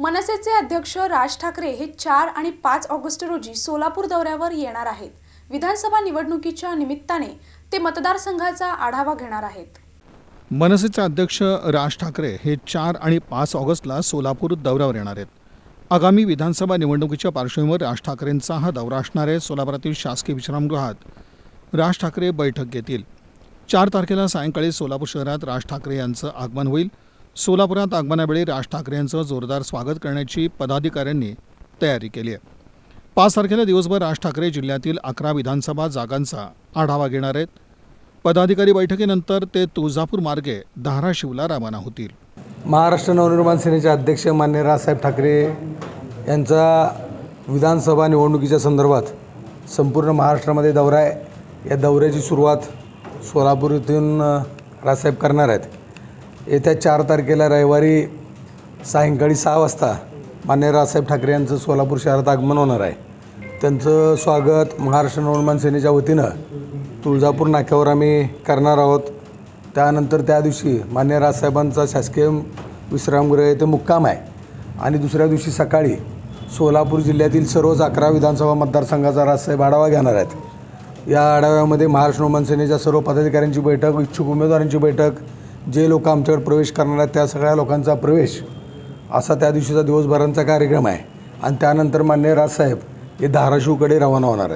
मनसेचे अध्यक्ष राज ठाकरे हे चार आणि पाच ऑगस्ट रोजी सोलापूर दौऱ्यावर येणार आहेत. विधानसभा निवडणुकीच्या निमित्ताने ते मतदारसंघाचा आढावा घेणार आहेत. मनसेचे अध्यक्ष राज ठाकरे हे चार आणि पाच ऑगस्टला सोलापूर दौऱ्यावर येणार आहेत. आगामी विधानसभा निवडणुकीच्या पार्श्वभूमीवर राज ठाकरेंचा हा दौरा असणार आहे सोलापुरातील शासकीय विश्रामगृहात राज ठाकरे बैठक घेतील. चार तारखेला सायंकाळी सोलापूर शहरात राज ठाकरे यांचं आगमन होईल. सोलापुरात आगमनावेळी राज ठाकरे यांचं जोरदार स्वागत करण्याची पदाधिकाऱ्यांनी तयारी केली आहे. पाच तारखेला दिवसभर राज ठाकरे जिल्ह्यातील अकरा विधानसभा जागांचा आढावा घेणार आहेत. पदाधिकारी बैठकीनंतर ते तुळजापूर मार्गे धाराशिवला रवाना होतील. महाराष्ट्र नवनिर्माण सेनेचे अध्यक्ष मान्य राजसाहेब ठाकरे यांचा विधानसभा निवडणुकीच्या संदर्भात संपूर्ण महाराष्ट्रामध्ये दौरा आहे. या दौऱ्याची सुरुवात सोलापूर इथून राजसाहेब करणार आहेत. येत्या चार तारखेला रविवारी सायंकाळी सहा वाजता मान्य राजसाहेब ठाकरे यांचं सोलापूर शहरात आगमन होणार आहे. त्यांचं स्वागत महाराष्ट्र नवनिर्माण सेनेच्या वतीनं तुळजापूर नाक्यावर आम्ही करणार आहोत. त्यानंतर त्या दिवशी मान्य राजसाहेबांचा शासकीय विश्रामगृह येथे मुक्काम आहे. आणि दुसऱ्या दिवशी सकाळी सोलापूर जिल्ह्यातील सर्वच अकरा विधानसभा मतदारसंघाचा राजसाहेब आढावा घेणार आहेत. या आढाव्यामध्ये महाराष्ट्र नवमान सेनेच्या सर्व पदाधिकाऱ्यांची बैठक इच्छुक उमेदवारांची बैठक जे लोक आमच्याकडे प्रवेश करणार आहेत त्या सगळ्या लोकांचा प्रवेश असा त्या दिवशीचा दिवसभरांचा कार्यक्रम आहे. आणि त्यानंतर मान्य राजसाहेब हे धाराशिवकडे रवाना होणार आहेत.